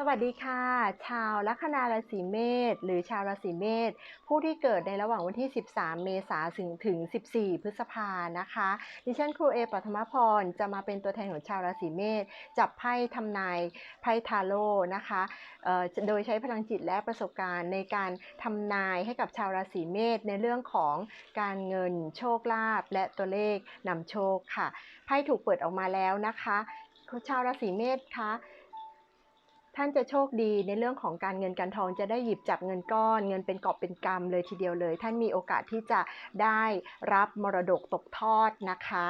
สวัสดีค่ะ ชาวลัคนาราศีเมษหรือชาวราศีเมษผู้ที่เกิดในระหว่างวันที่ 13 เมษายนถึงถึง 14 พฤษภานะคะ ดิฉันครูเอปัทมพรจะมาเป็นตัวแทนของชาวราศีเมษจับไพ่ทำนายไพ่ทาโร่นะคะโดยใช้พลังจิตและประสบการณ์ในการทำนายให้กับชาวราศีเมษในเรื่องของการเงินโชคลาภและตัวเลขนำโชคค่ะไพ่ถูกเปิดออกมาแล้วนะคะชาวราศีเมษคะ ท่านจะโชคดีในเรื่องของการเงินการทองจะได้หยิบจับเงินก้อน เงินเป็นกอบเป็นกำเลยทีเดียวเลย ท่านมีโอกาสที่จะได้รับมรดกตกทอดนะคะ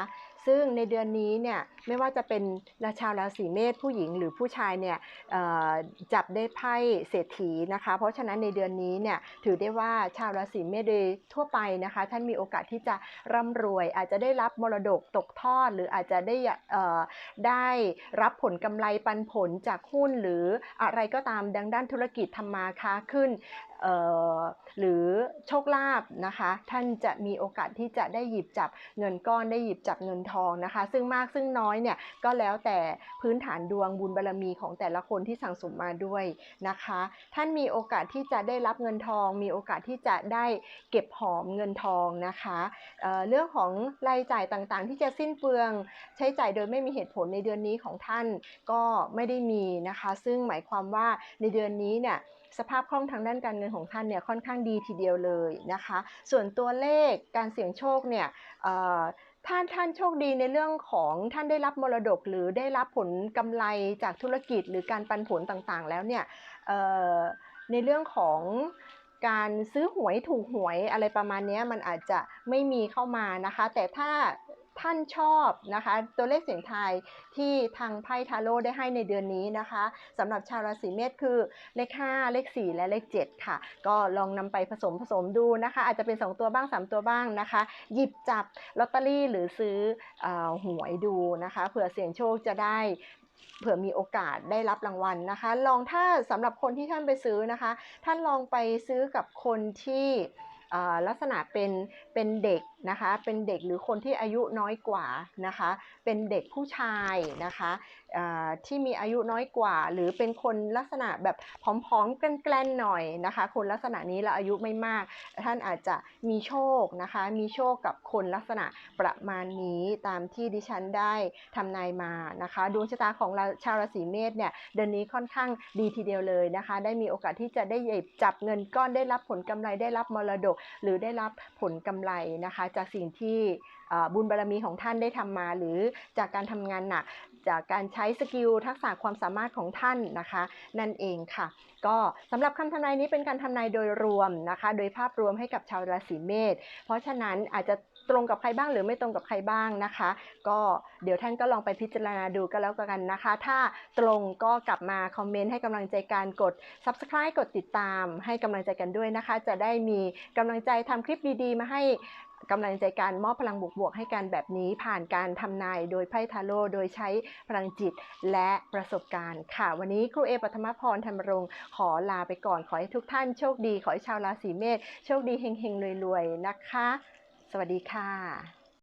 ซึ่งในเดือนนี้เนี่ยไม่ว่าจะเป็นราชาวราศีเมษผู้หญิงหรือผู้ชายเนี่ยจับได้ไพ่เศรษฐีนะคะ เพราะฉะนั้นในเดือนนี้เนี่ยถือได้ว่าชาวราศีเมษโดยทั่วไปนะคะ ท่านมีโอกาสที่จะร่ำรวย อาจจะได้รับมรดกตกทอด หรืออาจจะได้ได้รับผลกำไรปันผลจากหุ้นหรืออะไรก็ตามดังด้านธุรกิจทำมาค้าขึ้น หรือโชคลาภนะคะ ท่านจะมีโอกาสที่จะได้หยิบจับเงินก้อนได้หยิบจับเงินทองนะคะ ซึ่งมากซึ่งน้อยเนี่ยก็แล้วแต่พื้นฐานดวงบุญบารรมีของแต่ละคนที่สั่งสมมาด้วยนะคะ ท่านมีโอกาสที่จะได้รับเงินทอง มีโอกาสที่จะได้เก็บหอมเงินทองนะคะเเรื่องของรายจ่ายต่างๆ ที่จะสิ้นเปลืองใช้จ่ายโดยไม่มีเหตุผลในเดือนนี้ของท่านก็ไม่ได้มีนะคะ ซึ่งหมายความว่าในเดือนนี้เนี่ยสภาพคล่องทางด้านการเงินของท่านเนี่ยค่อนข้างดีทีเดียวเลยนะคะ ส่วนตัวเลขการเสี่ยงโชคเนี่ยเอ่อถ้าท่านโชคดีในเรื่องของท่านได้รับมรดกหรือได้รับผลกำไรจากธุรกิจหรือการปันผลต่างๆ แล้วเนี่ยในเรื่องของการซื้อหวยถูกหวยอะไรประมาณนี้มันอาจจะไม่มีเข้ามานะคะ แต่ถ้า ท่านชอบนะคะ ตัวเลขเสียงทายที่ทางไพ่ทาโร่ได้ให้ในเดือนนี้นะคะสำหรับชาวราศีเมษคือเลข 5 เลข 4 และเลข 7 ค่ะ ก็ลองนำไปผสมผสมดูนะคะ อาจจะเป็น 2 ตัวบ้าง 3 ตัวบ้างนะคะ หยิบจับลอตเตอรี่หรือซื้อออหวยดูนะคะเผื่อเสี่ยงโชคจะได้เผื่อมีโอกาสได้รับรางวัลนะคะ ลองถ้าสำหรับคนที่ท่านไปซื้อนะคะ ท่านลองไปซื้อกับคนที่ ลักษณะเป็นเป็นเด็กนะคะเป็นเด็กหรือคนที่อายุน้อยกว่านะคะเป็นเด็กผู้ชายนะคะที่มีอายุน้อยกว่า หรือเป็นคนลักษณะแบบผอมๆแกล้นๆหน่อยนะคะ คนลักษณะนี้แล้วอายุไม่มาก ท่านอาจจะมีโชคนะคะมีโชคกับคนลักษณะประมาณนี้ตามที่ดิฉันได้ทำนายมานะคะดวงชะตาของชาวราศีเมษเนี่ยเดือนนี้ค่อนข้างดีทีเดียวเลยนะคะ ได้มีโอกาสที่จะได้หยิบจับเงินก้อนได้รับผลกำไรได้รับมรดกหรือได้รับผลกำไรนะคะ จากสิ่งที่บุญบารรมีของท่านได้ทำมา หรือจากการทำงานหนักจากการใช้สกิลทักษะความสามารถของท่านนะคะ นั่นเองค่ะ ก็สำหรับคำทำนายนี้เป็นการทำนายโดยรวมนะคะ โดยภาพรวมให้กับชาวราศีเมษเพราะฉะนั้นอาจจะ ตรงกับใครบ้างหรือไม่ตรงกับใครบ้างนะคะ ก็เดี๋ยวท่านก็ลองไปพิจารณาดูก็แล้วกันนะคะ ถ้าตรงก็กลับมาคอมเมนต์ให้กำลังใจการกด subscribe กดติดตามให้กำลังใจกันด้วยนะคะ จะได้มีกำลังใจทำคลิปดีๆ มาให้กำลังใจการมอบพลังบวกๆให้กันแบบนี้ผ่านการทำนายโดยไพ่ทาโร่โดยใช้พลังจิตและประสบการณ์ค่ะ วันนี้ครูเอปัทมพรธรรมรงค์ขอลาไปก่อนขอให้ทุกท่านโชคดี ขอให้ชาวราศีเมษโชคดีเฮงๆรวยๆนะคะ สวัสดีค่ะ